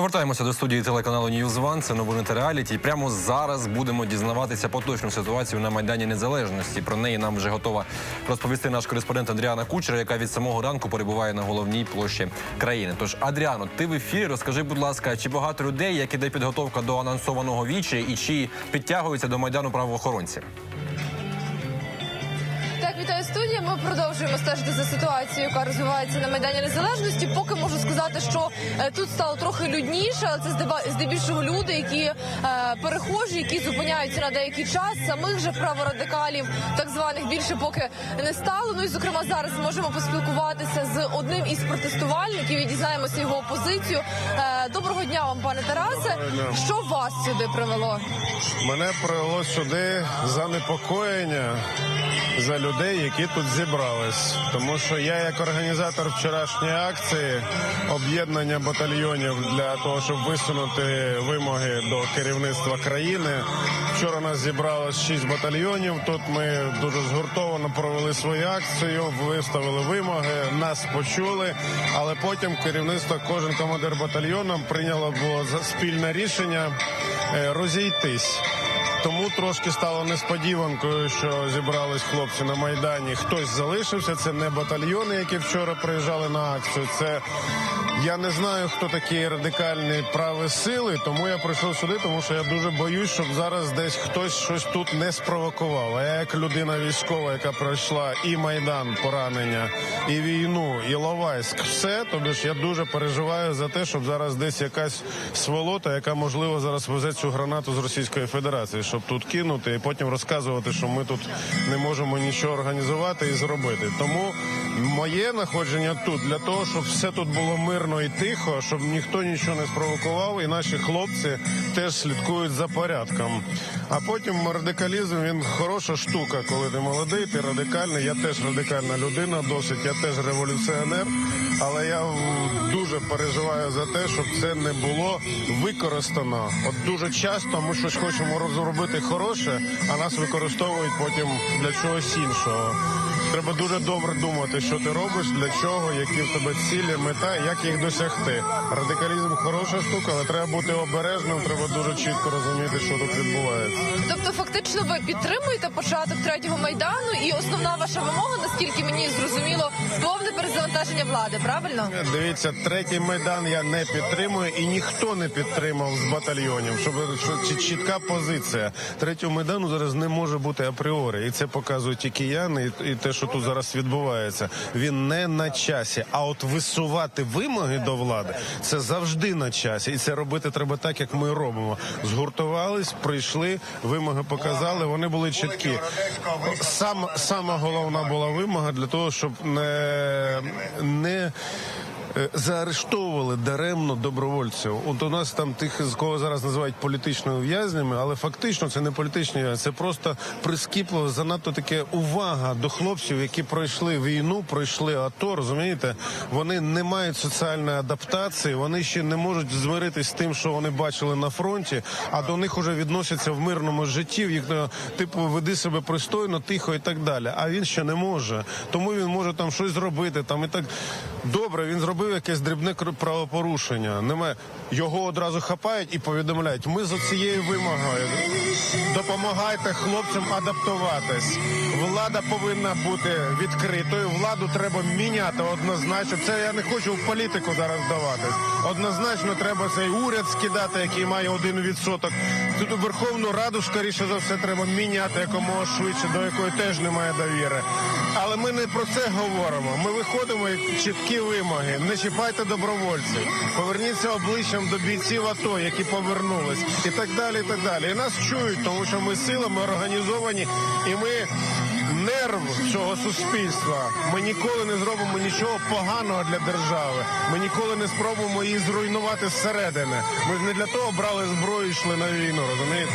Повертаємося до студії телеканалу Ньюзван. Це новини та реаліті. Прямо зараз будемо дізнаватися поточну ситуацію на майдані Незалежності. Про неї нам вже готова розповісти наш кореспондент Адріана Кучера, яка від самого ранку перебуває на головній площі країни. Тож, Адріано, ти в ефірі. Розкажи, будь ласка, чи багато людей, як іде підготовка до анонсованого вічі, і чи підтягуються до майдану правоохоронці? Вітаю студія. Ми продовжуємо стежити за ситуацією, яка розвивається на майдані незалежності. Поки можу сказати, що е, тут стало трохи людніше, але це здебільшого люди, які е, перехожі, які зупиняються на деякий час. Самих же праворадикалів, так званих більше поки не стало. Ну і зокрема зараз можемо поспілкуватися з одним із протестувальників і дізнаємося його позицію. Е, доброго дня вам, пане Тарасе. Що вас сюди привело? Мене привело сюди занепокоєння за людей, які тут зібрались. Тому що я, як організатор вчорашньої акції, об'єднання батальйонів для того, щоб висунути вимоги до керівництва країни. Вчора нас зібралось шість батальйонів. Тут ми дуже згуртовано провели свою акцію, виставили вимоги, нас почули. Але потім керівництво, кожен командир батальйону прийняло було за- спільне рішення е, розійтись. Тому трошки стало несподіванкою, що зібрались хлопці на майдані. Хтось залишився. Це не батальйони, які вчора приїжджали на акцію. Це я не знаю, хто такі радикальні праві сили. Тому я прийшов сюди, тому що я дуже боюсь, щоб зараз десь хтось щось тут не спровокував. А я як людина військова, яка пройшла і майдан поранення, і війну, і Ловайськ, все. Тобі ж я дуже переживаю за те, щоб зараз десь якась сволота, яка можливо зараз везе цю гранату з Російської Федерації, щоб тут кинути і потім розказувати, що ми тут не можемо нічого організувати і зробити. Тому моє знаходження тут для того, щоб все тут було мирно і тихо, щоб ніхто нічого не спровокував, і наші хлопці теж слідкують за порядком. А потім радикалізм він хороша штука, коли ти молодий, ти радикальний. Я теж радикальна людина, досить, я теж революціонер, але я дуже переживаю за те, щоб це не було використано. От дуже часто ми щось хочемо розробити хороше, а нас використовують потім для чогось іншого. Треба дуже добре думати, що ти робиш, для чого, які в тебе цілі, мета, як їх досягти. Радикалізм хороша штука, але треба бути обережним. Треба дуже чітко розуміти, що тут відбувається. Тобто, фактично, ви підтримуєте початок третього майдану, і основна ваша вимога, наскільки мені зрозуміло, повне перезавантаження влади. Правильно? Дивіться, третій майдан я не підтримую, і ніхто не підтримав з батальйонів. Щоб що чітка позиція третього майдану зараз не може бути апріорі, і це показують і кияни, і те, що тут зараз відбувається. Він не на часі. А от висувати вимоги до влади це завжди на часі, і це робити треба так, як ми робимо. Згуртувались, прийшли, вимоги показали. Вони були чіткі. Сам сама головна була вимога для того, щоб не, не заарештовували даремно добровольців. От у нас там тих, з кого зараз називають політичними в'язнями, але фактично це не політичні це просто прискіпливо занадто таке увага до хлопців, які пройшли війну, пройшли АТО. Розумієте, вони не мають соціальної адаптації, вони ще не можуть змиритись з тим, що вони бачили на фронті, а до них уже відносяться в мирному житті. Їх е, типу веди себе пристойно, тихо і так далі. А він ще не може. Тому він може там щось зробити. Там і так добре. Він зробив якесь дрібне правопорушення. Немає його одразу хапають і повідомляють. Ми за цією вимогою допомагайте хлопцям адаптуватись. Влада повинна бути відкритою. Владу треба міняти однозначно. Це я не хочу в політику зараз вдаватись. Однозначно треба цей уряд скидати, який має один відсоток. Тут у Верховну Раду скоріше за все треба міняти якомога швидше, до якої теж немає довіри. Але ми не про це говоримо. Ми виходимо як чіткі вимоги. Не чіпайте добровольців, поверніться обличчям до бійців АТО, які повернулись, і так далі. І так далі. І нас чують, тому що ми сила, ми організовані, і ми нерв цього суспільства. Ми ніколи не зробимо нічого поганого для держави. Ми ніколи не спробуємо її зруйнувати зсередини. Ми ж не для того брали зброю і йшли на війну, розумієте?